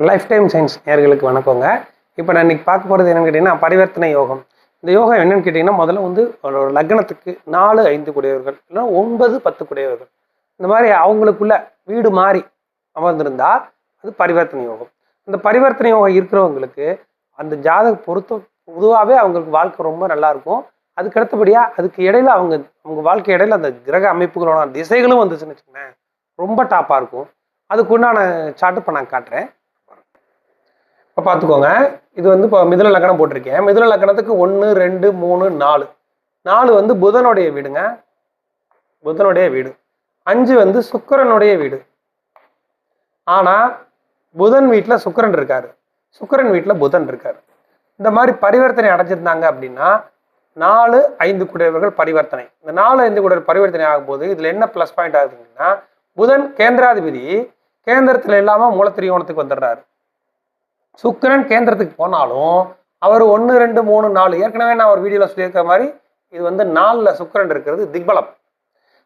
Life time science நேர்களுக்கு வணக்கங்க. இப்போ நான் இன்னைக்கு பார்க்க போகிறது என்னன்னு கேட்டிங்கன்னா பரிவர்த்தனை யோகம். இந்த யோகம் என்னென்னு கேட்டிங்கன்னா முதல்ல வந்து ஒரு லக்னத்துக்கு நாலு ஐந்து குடையவர்கள் இல்லைன்னா ஒன்பது பத்து குடையவர்கள். இந்த மாதிரி அவங்களுக்குள்ள வீடு மாறி அமர்ந்திருந்தா அது பரிவர்த்தனை யோகம். இந்த பரிவர்த்தனை யோகம் இருக்கிறவங்களுக்கு அந்த ஜாதக பொருத்தம் பொதுவாகவே அவங்களுக்கு வாழ்க்கை ரொம்ப நல்லாயிருக்கும் அதுக்கு அடுத்தபடியாக அதுக்கு இடையில அவங்க அவங்க வாழ்க்கை இடையில அந்த கிரக அமைப்புகளோட திசைகளும் வந்துச்சுன்னு வச்சுக்கோங்க ரொம்ப டாப்பாக இருக்கும். அதுக்கு உண்டான சார்ட் இப்போ நான் காட்டுறேன். இப்போ பார்த்துக்கோங்க இது வந்து இப்போ மிதுன லக்கணம் போட்டிருக்கேன். மிதுன லக்கணத்துக்கு ஒன்று ரெண்டு மூணு நாலு. நாலு வந்து புதனுடைய வீடுங்க. புதனுடைய வீடு. அஞ்சு வந்து சுக்கரனுடைய வீடு. ஆனால் புதன் வீட்டில் சுக்கரன் இருக்கார். சுக்கரன் வீட்டில் புதன் இருக்கார். இந்த மாதிரி பரிவர்த்தனை அடைஞ்சிருந்தாங்க அப்படின்னா நாலு ஐந்து குடையவர்கள் பரிவர்த்தனை. இந்த நாலு ஐந்து குடையர் பரிவர்த்தனை ஆகும்போது இதில் என்ன ப்ளஸ் பாயிண்ட் ஆகுதுங்கன்னா புதன் கேந்திராதிபதி கேந்திரத்தில் இல்லாமல் மூலத்திரியோணத்துக்கு வந்துடுறாரு. சுக்கிரன் கேந்திரத்துக்கு போனாலும் அவர் ஒன்று ரெண்டு மூணு நாலு ஏற்கனவே நான் ஒரு வீடியோவில் சொல்லியிருக்கிற மாதிரி இது வந்து நாலில் சுக்கரன் இருக்கிறது திக்பலம்.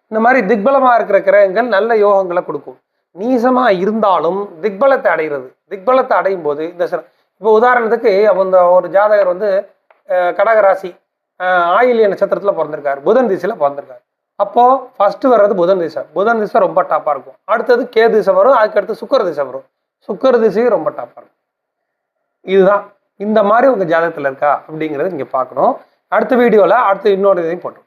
இந்த மாதிரி திக்பலமாக இருக்கிற கிரகங்கள் நல்ல யோகங்களை கொடுக்கும். நீசமாக இருந்தாலும் திக்பலத்தை அடைகிறது. திக்பலத்தை அடையும் போது இந்த சில- இப்போ உதாரணத்துக்கு அந்த ஒரு ஜாதகர் வந்து கடகராசி ஆயிலிய நட்சத்திரத்தில் பிறந்திருக்காரு. புதன் திசையில் பிறந்திருக்காரு. அப்போது ஃபஸ்ட்டு வர்றது புதன் திசை. புதன் திசை ரொம்ப டாப்பாக இருக்கும். அடுத்தது கே திசை வரும். அதுக்கடுத்து சுக்கர திசை வரும். சுக்கர திசையும் ரொம்ப டாப்பாக இருக்கும். இதுதான். இந்த மாதிரி உங்கள் ஜாதகத்தில் இருக்கா அப்படிங்கிறத நீங்கள் பார்க்கணும். அடுத்த வீடியோவில் அடுத்து இன்னொரு இதையும் போட்டோம்